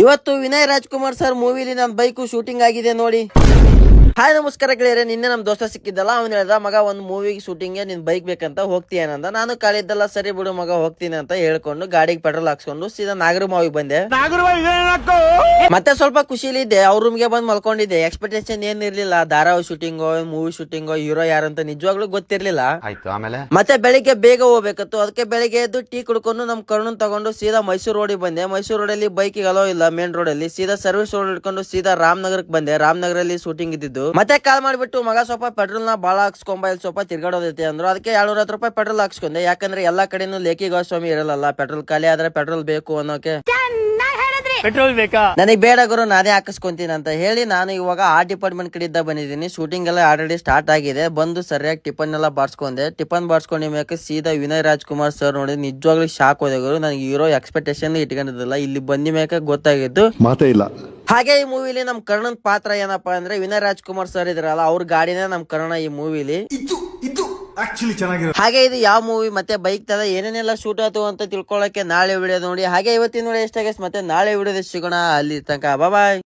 ಇವತ್ತು ವಿನಯ್ ರಾಜ್ಕುಮಾರ್ ಸರ್ ಮೂವಿಲಿ ನನ್ನ bike shooting ಆಗಿದೆ ನೋಡಿ. ಹಾಯ್ ನಮಸ್ಕಾರ ಗೆಳೆಯರೆ. ನಿನ್ನೆ ನಮ್ ದೋಸ್ತ ಸಿಕ್ಕಿದ್ದಲ್ಲ ಅವ್ನು ಹೇಳ್ದ ಮಗ ಒಂದು ಮೂವಿಗೆ ಶೂಟಿಂಗ್ಗೆ ನಿನ್ ಬೈಕ್ ಬೇಕಂತ ಹೋಗ್ತೀಯನಂದ ನಾನು ಕಾಲಿದ್ದಲ್ಲ ಸರಿ ಬಿಡು ಮಗ ಹೋಗ್ತೀನಿ ಅಂತ ಹೇಳ್ಕೊಂಡು ಗಾಡಿಗೆ ಪೆಟ್ರೋಲ್ ಹಾಕ್ಸ್ಕೊಂಡು ಸೀದಾ ನಾಗರ ಮಾವಿಗೆ ಬಂದೆ. ಮತ್ತೆ ಸ್ವಲ್ಪ ಖುಷಿಲಿ ಇದ್ದೆ. ಅವ್ರ ರೂಮ್ಗೆ ಬಂದ್ ಮಲ್ಕೊಂಡಿದ್ದೆ. ಎಕ್ಸ್ಪೆಕ್ಟೇಷನ್ ಏನ್ ಇರ್ಲಿಲ್ಲ. ಧಾರಾವಾಹಿ ಶೂಟಿಂಗೋ ಮೂವಿ ಶೂಟಿಂಗ್ ಹೀರೋ ಯಾರಂತ ನಿಜವಾಗ್ಲೂ ಗೊತ್ತಿರ್ಲಿಲ್ಲ. ಆಯ್ತು ಆಮೇಲೆ? ಮತ್ತೆ ಬೆಳಿಗ್ಗೆ ಬೇಗ ಹೋಗ್ಬೇಕತ್ತು. ಅದಕ್ಕೆ ಬೆಳಿಗ್ಗೆ ಎದ್ದು ಟೀ ಕುಡ್ಕೊಂಡು ನಮ್ ಕರ್ಣನ್ ತಗೊಂಡು ಸೀದಾ ಮೈಸೂರು ರೋಡಿಗೆ ಬಂದೆ. ಮೈಸೂರು ರೋಡಲ್ಲಿ ಬೈಕಿಗೆ ಅಲೋ ಇಲ್ಲ ಮೇನ್ ರೋಡ್ ಅಲ್ಲಿ. ಸೀದಾ ಸರ್ವಿಸ್ ರೋಡ್ ಹಿಡ್ಕೊಂಡು ಸೀದಾ ರಾಮನಗರಕ್ಕೆ ಬಂದೆ. ರಾಮನಗರಲ್ಲಿ ಶೂಟಿಂಗ್ ಇದ್ದಿದ್ದು. ಮತ್ತೆ ಕಾಲ್ ಮಾಡಿಬಿಟ್ಟು ಮಗ ಸ್ವಲ್ಪ ಪೆಟ್ರೋಲ್ನ ಬಾಳ ಹಾಕ್ಸ್ಕೊಂಬ ಇಲ್ಲಿ ಸ್ವಲ್ಪ ತಿರ್ಗಾಡೋದೈತೆ ಅಂದ್ರು. ಅದಕ್ಕೆ ಏಳ್ನೂರ ಹತ್ತು ರೂಪಾಯಿ ಪೆಟ್ರೋಲ್ ಹಾಕ್ಸ್ಕೊಂಡೆ. ಯಾಕಂದ್ರೆ ಎಲ್ಲಾ ಕಡೆನೂ ಲೇಖಿ ಗೋಸ್ವಾಮಿ ಇರಲ್ಲ ಪೆಟ್ರೋಲ್ ಖಾಲಿ ಆದ್ರೆ ಪೆಟ್ರೋಲ್ ಬೇಕು ಅನ್ನೋಕೆ. ಪೆಟ್ರೋಲ್ ಬೇಕಾ? ನನಗೆ ಬೇಡ ಗುರು ನಾನೇ ಹಾಕಿಸ್ಕೊಂತೀನಿ ಅಂತ ಹೇಳಿ ನಾನು ಇವಾಗ ಆ ಡಿಪಾರ್ಟ್ಮೆಂಟ್ ಕಡೆಯಿಂದ ಬಂದಿದ್ದೀನಿ. ಶೂಟಿಂಗ್ ಎಲ್ಲ ಆಲ್ರೆಡಿ ಸ್ಟಾರ್ಟ್ ಆಗಿದೆ. ಬಂದು ಸರಿಯಾಗಿ ಟಿಫನ್ ಎಲ್ಲ ಬಾರ್ಸ್ಕೊಂಡೆ. ಟಿಫನ್ ಬಾರ್ಸ್ಕೊಂಡಿ ಮೇಲೆ ಸೀದಾ ವಿನಯ್ ರಾಜ್ಕುಮಾರ್ ಸರ್ ನೋಡಿ ನಿಜವಾಗ್ಲೂ ಶಾಕ್ ಹೋದೆ ಗುರು. ನನಗೆ ಇರೋ ಎಕ್ಸ್ಪೆಕ್ಟೇಷನ್ ಇಟ್ಕೊಂಡಿದ್ದಿಲ್ಲ. ಇಲ್ಲಿ ಬಂದ ಮೇಲೆ ಗೊತ್ತಾಗಿದ್ದು ಮಾತೇ ಇಲ್ಲ. ಹಾಗೆ ಈ ಮೂವಿಲಿ ನಮ್ ಕರ್ಣನ್ ಪಾತ್ರ ಏನಪ್ಪಾ ಅಂದ್ರೆ ವಿನಯ್ ರಾಜ್ಕುಮಾರ್ ಸರ್ ಇದ್ರಲ್ಲ ಅವ್ರ ಗಾಡಿನೇ ನಮ್ ಕರ್ಣ ಈ ಮೂವಿಲಿ. ಹಾಗೆ ಇದು ಯಾವ ಮೂವಿ ಮತ್ತೆ ಬೈಕ್ ತರ ಏನೇನೆಲ್ಲ ಶೂಟ್ ಆಯ್ತು ಅಂತ ತಿಳ್ಕೊಳಕ್ಕೆ ನಾಳೆ ವಿಡಿಯೋ ನೋಡಿ. ಹಾಗೆ ಇವತ್ತಿನ ವಿಡಿಯೋ ಎಷ್ಟಾಗೈತೆ ಮತ್ತೆ ನಾಳೆ ವಿಡಿಯೋದ ಸಿಗೋಣ. ಅಲ್ಲಿ ತನಕ ಬಾಯ್